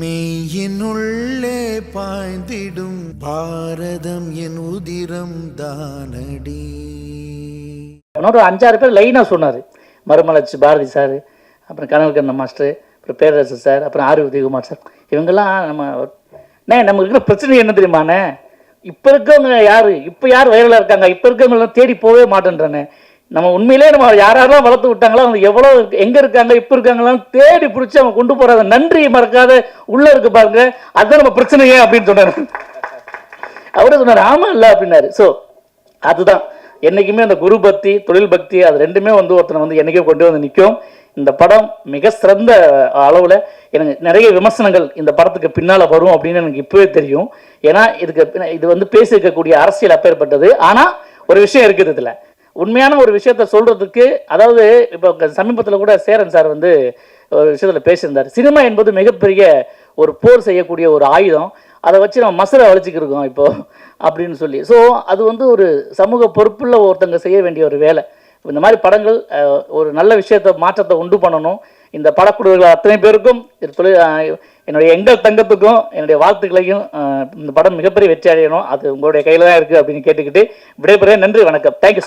மெய்யினுள்ளே பாய்ந்திடும் பாரதம் என் உதிரம் தானடி. ஒரு அஞ்சாறு பேர் லைனாக சொன்னார். மருமலட்சி பாரதி சார் அப்புறம் கனல் கண்ண மாஸ்டர் அப்புறம் பேரரசு சார் அப்புறம் ஆர் உதயகுமார் சார் இவங்கெல்லாம் நம்ம அண்ணே நமக்கு இருக்கிற பிரச்சனை என்ன தெரியுமாண்ணே இப்போ இருக்கவங்க யார்? இப்போ யார் வைரலாக இருக்காங்க? இப்போ இருக்கவங்களாம் தேடி போகவே மாட்டேன்றானே. நம்ம உண்மையிலே நம்ம யார் யாரெல்லாம் வளர்த்து விட்டாங்களோ அவங்க எவ்வளோ எங்கே இருக்காங்க இப்போ இருக்காங்களாம் தேடி பிடிச்சி அவங்க கொண்டு போகிறாங்க நன்றி மறக்காத உள்ளே இருக்கு பாருங்க. அதுதான் நம்ம பிரச்சனையே அப்படின்னு சொன்னார். அவரே சொன்னார் ஆமாம் இல்லை அப்படின்னாரு. ஸோ அதுதான். என்னைக்குமே அந்த குரு பக்தி தொழில் பக்தி அது ரெண்டுமே வந்து ஒருத்தனை வந்து என்னைக்கே கொண்டு வந்து நிற்கும். இந்த படம் மிக சிறந்த அளவில் எனக்கு நிறைய விமர்சனங்கள் இந்த படத்துக்கு பின்னால் வரும் அப்படின்னு எனக்கு இப்போவே தெரியும். ஏன்னா இதுக்கு இது வந்து பேசியிருக்கக்கூடிய அரசியல் அப்பேற்பட்டது. ஆனால் ஒரு விஷயம் இருக்குது இதில். உண்மையான ஒரு விஷயத்த சொல்கிறதுக்கு அதாவது இப்போ சமீபத்தில் கூட சேரன் சார் வந்து ஒரு விஷயத்தில் பேசியிருந்தார். சினிமா என்பது மிகப்பெரிய ஒரு போர் செய்யக்கூடிய ஒரு ஆயுதம். அதை வச்சு நம்ம மசரை வளைச்சிக்கிருக்கோம் இப்போ அப்படின்னு சொல்லி. ஸோ அது வந்து ஒரு சமூக பொறுப்புள்ள ஒருத்தங்க செய்ய வேண்டிய ஒரு வேலை. இந்த மாதிரி படங்கள் ஒரு நல்ல விஷயத்தை மாற்றத்தை உண்டு பண்ணணும். இந்த படக்குழுவில் அத்தனை பேருக்கும் இது தொழில் என்னுடைய எங்கள் தங்கத்துக்கும் என்னுடைய வாழ்த்துக்களையும் இந்த படம் மிகப்பெரிய வெற்றி அடையணும். அது உங்களுடைய கையில் தான் இருக்குது அப்படின்னு கேட்டுக்கிட்டு விடைபெற நன்றி வணக்கம். தேங்க்யூ